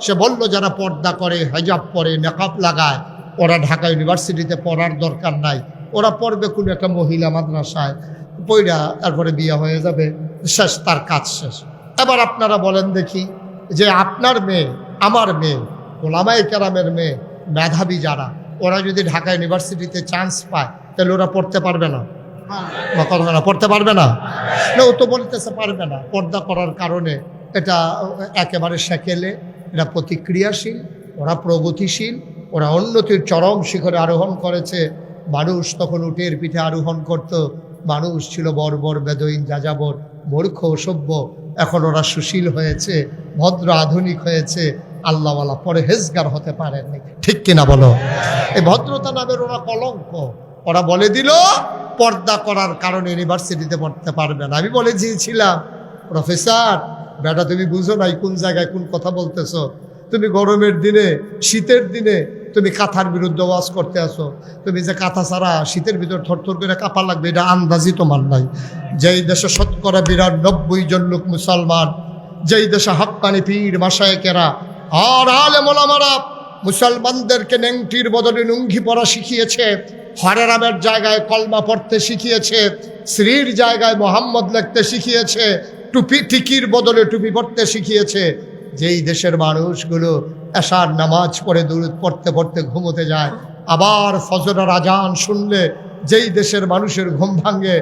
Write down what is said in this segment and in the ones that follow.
সে বলল, যারা পর্দা করে, হেজাব পরে মেকআপ লাগায়, ওরা ঢাকা ইউনিভার্সিটিতে পড়ার দরকার নাই। ওরা পড়বে কোনো একটা মহিলা মাদ্রাসায়। পইরা তারপরে বিয়ে হয়ে যাবে। শেষ, তার কাজ শেষ। এবার আপনারা বলেন দেখি যে আপনার মেয়ে, আমার মেয়ে ওলামাই কেরামের মেয়ে, মেধাবী যারা, ওরা যদি ঢাকা ইউনিভার্সিটিতে চান্স পায়, তাহলে ওরা পড়তে পারবে না? কথা না, পড়তে পারবে না? না, ও তো বলতেছে পারবে না। পর্দা করার কারণে এটা একেবারে সেকেলে। এটা প্রতিক্রিয়াশীল, ওরা প্রগতিশীল, ওরা উন্নতির চরম শিখরে আরোহণ করেছে। মানুষ তখন উটের পিঠে আরোহণ করত। মানুষ ছিল বর্বর বেদইন, যাযাবর, মূর্খ সভ্য এখন ওরা সুশীল হয়েছে, ভদ্র, আধুনিক হয়েছে। আল্লাহওয়ালা পরে হেজগার হতে পারেননি। ঠিক কিনা বলো? এই ভদ্রতা নামের ওরা কলঙ্ক। ওরা বলে দিল, পর্দা করার কারণে ইউনিভার্সিটিতে পড়তে পারবে না। আমি বলে দিয়েছিলাম, প্রফেসর বেটা, তুমি বুঝো নাই কোন জায়গায় কোন কথা বলতেছো? তুমি গরমের দিনে, শীতের দিনে তুমি কাঁথার বিরুদ্ধে ওয়াজ করতে আসো তুমি যে কাঁথা ছাড়া শীতের ভিতর থরথর করে কাঁপা লাগবে, এটা আন্দাজি তোমার নাই। যেই দেশে শতকরা বিরাট নব্বই জন লোক মুসলমান, যেই দেশে হাক্কানি পীর, মাসায়কেরা, আর আলে মোলামারা মুসলমানদেরকে নেংটির বদলে নুঙ্গি পরা শিখিয়েছে হরেরামের জায়গায় কলমা পড়তে শিখিয়েছে শ্রীর জায়গায় মোহাম্মদ লিখতে শিখিয়েছে টুপি টিকির বদলে টুপি পড়তে শিখিয়েছে। যেই দেশের মানুষগুলো এশার নামাজ পড়ে দূর পড়তে পড়তে ঘুমোতে যায়, আবার ফজরের আজান শুনলে যেই দেশের মানুষের ঘুম ভাঙে,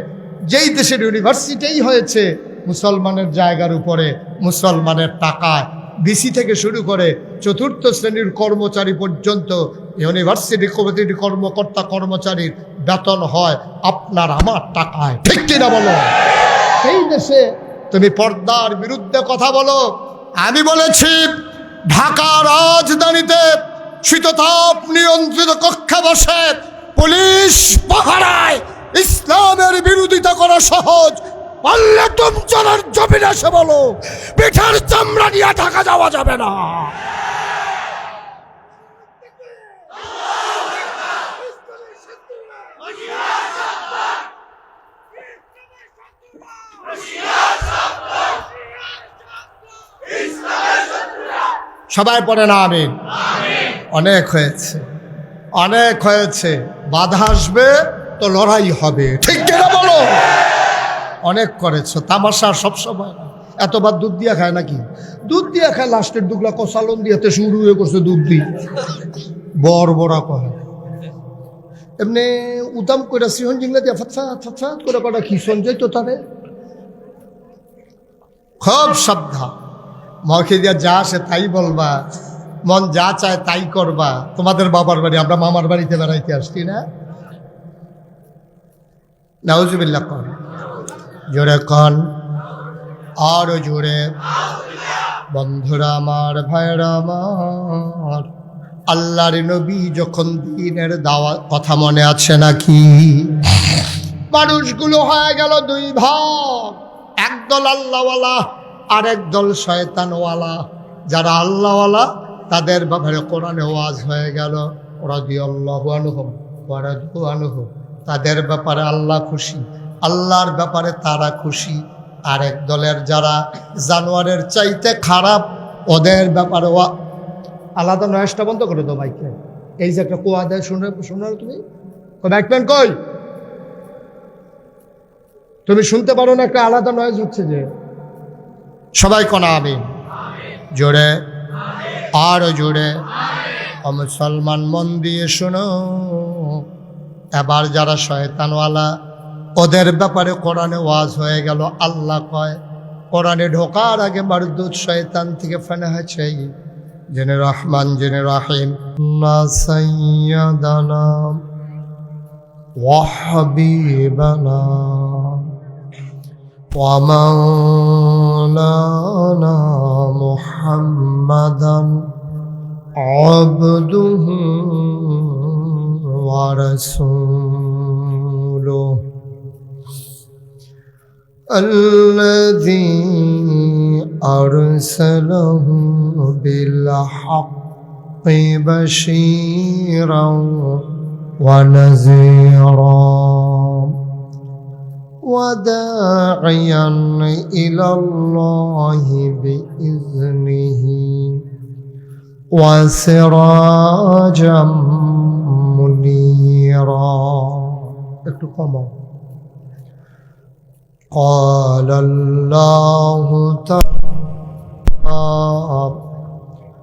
যেই দেশের ইউনিভার্সিটিই হয়েছে, মুসলমানের জায়গার উপরে, মুসলমানের টাকায়। বিসি থেকে শুরু করে চতুর্থ শ্রেণির কর্মচারী পর্যন্ত ইউনিভার্সিটি কমিটির কর্মকর্তা কর্মচারীর বেতন হয় আপনার আমার টাকায়। ঠিক কিনা বলো? এই দেশে তুমি পর্দার বিরুদ্ধে কথা বলো। আমি বলেছি, ঢাকা রাজধানীতে শীততাপ নিয়ন্ত্রিত কক্ষে বসে পুলিশ পাহারায় ইসলামের বিরোধিতা করা সহজ। পারলে তুমি জমিনে এসে বলো, পিঠার চামড়া নিয়ে ঢাকা যাওয়া যাবে না। সবাই পড়ে না আমিন। অনেক হয়েছে অনেক হয়েছে। বাধা আসবে তো লড়াই হবে। ঠিক কিনা বলো? অনেক করেছ তামাশা সবসময় এতবার দুধ দিয়া খায় নাকি? দুধ দিয়া খায় লাস্টের দুগলা কষালন দিয়াতে শুরু হয়ে করছে দুধ দি বর বড়া কয়। এমনি উদাম করে সিহন জিংলা দিয়া ফাতফাত ফাতফাত করে কটা কি সঞ্জয় তো তারে? খুব সাবধান। মকে দিয়া যা সে তাই বলবা, মন যা চায় তাই করবা। তোমাদের বাবার বাড়ি, আমরা মামার বাড়িতে বেড়াইতে আসছি না? নাউজুবিল্লাহ কন। জোরে কন। আরও জোরে। বন্ধুরা আমার ভাইরা আমার, আল্লাহর নবী যখন দিনের দাওয়া, কথা মনে আছে নাকি? মানুষগুলো হয়ে গেল দুই ভাগ। একদল আল্লাহওয়ালা আর একদল শয়তানওয়ালা, যারা আল্লাহওয়ালা, তাদের ব্যাপারে কোরআনে ওয়াজ হয়ে গেল। রাজি আল্লাহ আনুহম ওয়ারাজু আনুহম তাদের ব্যাপারে আল্লাহ খুশি, আল্লাহর ব্যাপারে তারা খুশি। আর এক দলের যারা জানোয়ারের চাইতে খারাপ, ওদের ব্যাপারে আলাদা নয়েসটা বন্ধ করে দাও বাইকে এই যে একটা কোয়া দেয়, শুনে শুনে তুমি। ব্যাকম্যান কই? তুমি শুনতে পারো না, একটা আলাদা নয়েজ হচ্ছে যে সবাই কনা আমি জোরে আরও জোরে মুসলমান মন দিয়ে শোনো। এবার যারা শয়তানওয়ালা, ওদের ব্যাপারে কোরআনে ওয়াজ হয়ে গেল, আল্লাহ কয়, কোরআনে ঢোকার আগে মারদুদ শয়তান থেকে ফেনা হয়েছে। জেনে রহমান জেনে রাহিম। না সাইয়াদানা ওয়াহাবিবানা ومولانا محمدا عبده ورسوله. الذي أرسله بالحق بشيرا ونذيرا. وداعيا إلى الله بإذنه. وسراجا منيرا. قال الله تعالى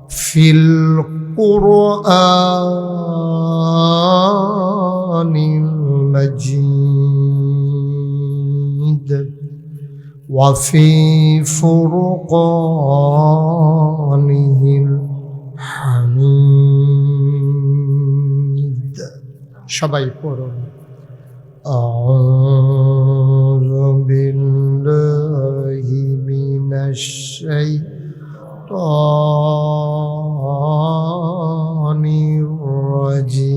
في القرآن المجيد. وفي فرقانه الحميد সবাই পড়ুন أعوذ بالله من الشيطان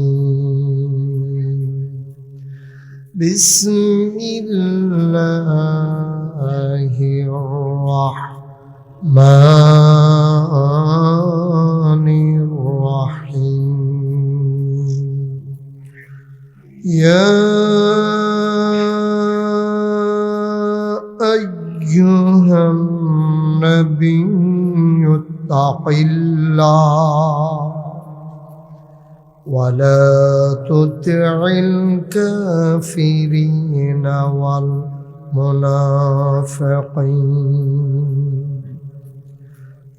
الرجيم بسم يا أيها النبي اتق الله ولا تطع الكافرين والمنافقين.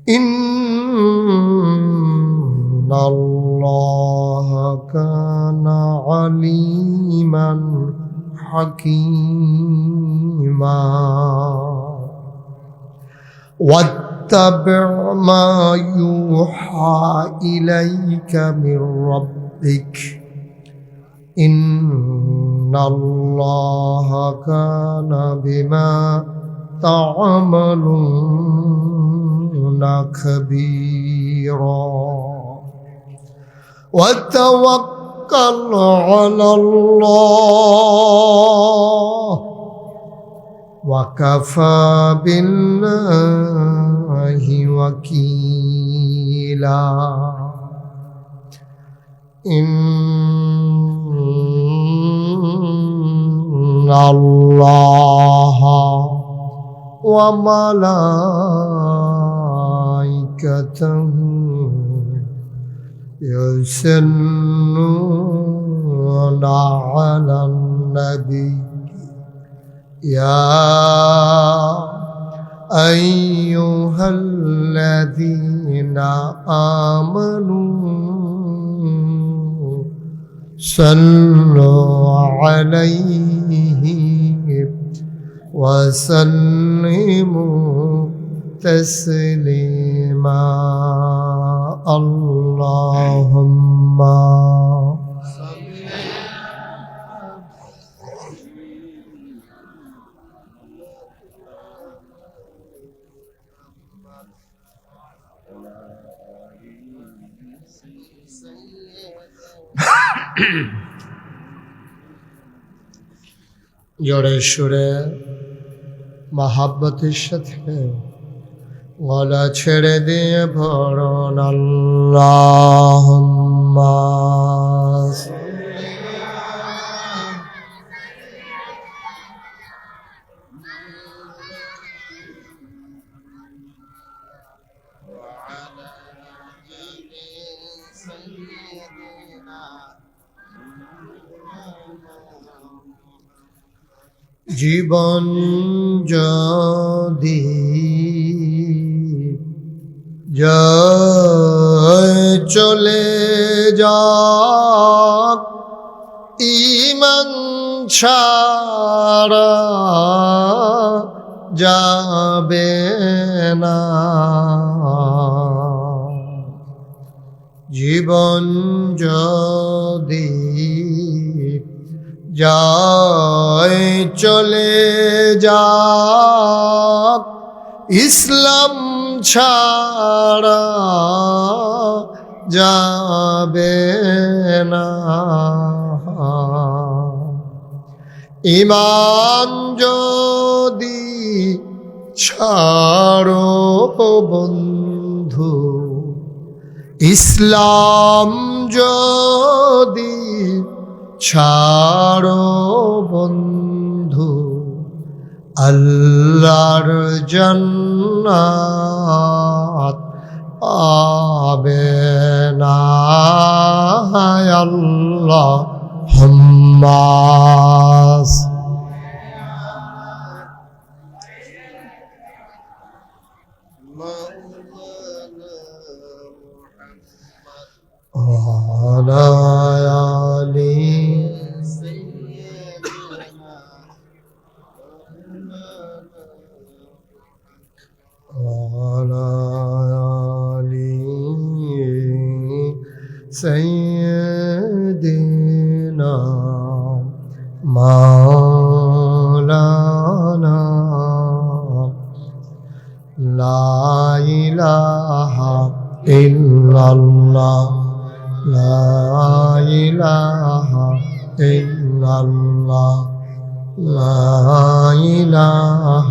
إن حكيما. واتبع ما يوحى إليك من ربك. إن الله كان بما تعملون خبيرا. وتوكل على الله. وكفى بالله وكيلا. إن الله وملائكته يسنون على النبي. يا أيها الذين آمنوا صلوا عليه وسلموا تسليما. اللهم জোরে সুরে মাহাব্বতের সাথে গলা ছেড়ে দিয়ে ভরণ আল্লাহ জীবন যদি জয় চলে যাক ইমান ছাড়া যাবে না। জীবন যদি যায় চলে যাক ইসলাম ছাড়া যাবে না। ইমান যদি ছাড়ো বন্ধু ইসলাম যদি ছাড়ো বন্ধু আল্লাহর آمين يا اللهم سيدنا مولانا لا إله إلا الله لا إله إلا الله لا إله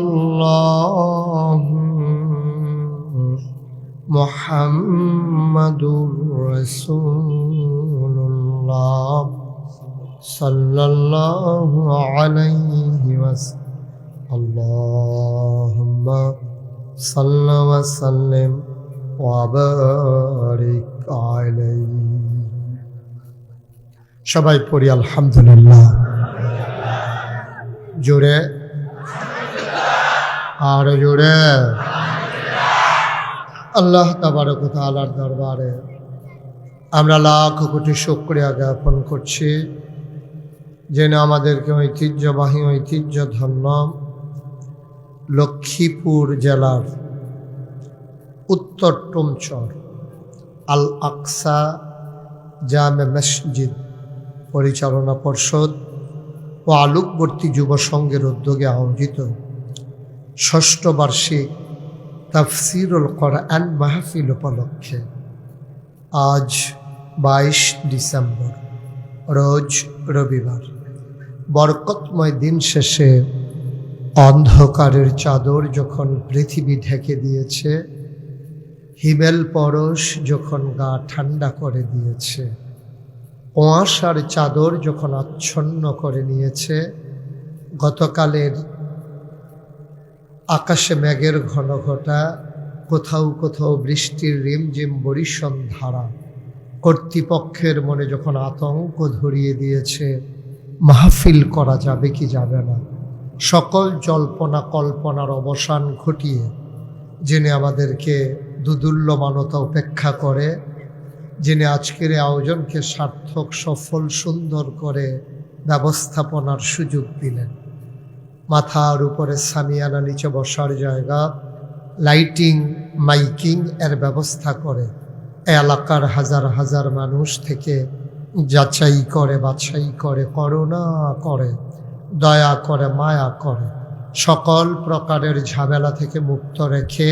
الله محمد رسول الله صلى الله عليه وسلم اللهم صل وسلم وبارك عليه সবাই পড়ি আলহামদুলিল্লাহ জোরে আর জোরে আল্লাহ তাবারক তালার দরবারে আমরা লাখ কোটি শুক্রিয়া জ্ঞাপন করছি যেন আমাদেরকে ঐতিহ্যবাহী ঐতিহ্য ধন্য লক্ষ্মীপুর জেলার উত্তর টুমচর আল আকসা জামে মসজিদ পরিচালনা পর্ষদ ও আলোকবর্তী যুব সংঘের উদ্যোগে আয়োজিত ষষ্ঠ বার্ষিক তাফসিরুল কোরআন মাহফিল উপলক্ষে আজ বাইশ ডিসেম্বর, রোজ রবিবার। বরকতময় দিন শেষে অন্ধকারের চাদর যখন পৃথিবী ঢেকে দিয়েছে, হিমেল পরশ যখন গা ঠান্ডা করে দিয়েছে, কুয়াশার চাদর যখন আচ্ছন্ন করে নিয়েছে, গতকালের আকাশে মেঘের ঘন ঘটা, কোথাও কোথাও বৃষ্টির রিমঝিম বরিশন ধারা। কর্তৃপক্ষের মনে যখন আতঙ্ক ধরিয়ে দিয়েছে, মাহফিল করা যাবে কি যাবে না। সকল জল্পনা কল্পনার অবসান ঘটিয়ে যিনি আমাদেরকে দুদুল্য মানতা উপেক্ষা করে, যিনি আজকের আয়োজনকে সার্থক, সফল, সুন্দর করে ব্যবস্থাপনার সুযোগ দিলেন। মাথার উপরে সামিয়ানা নিচে বসার জায়গা, লাইটিং, মাইকিং এর ব্যবস্থা করে। এলাকার হাজার হাজার মানুষ থেকে যাচাই করে, বাছাই করে করোনা করে, দয়া করে, মায়া করে। সকল প্রকারের ঝামেলা থেকে মুক্ত রেখে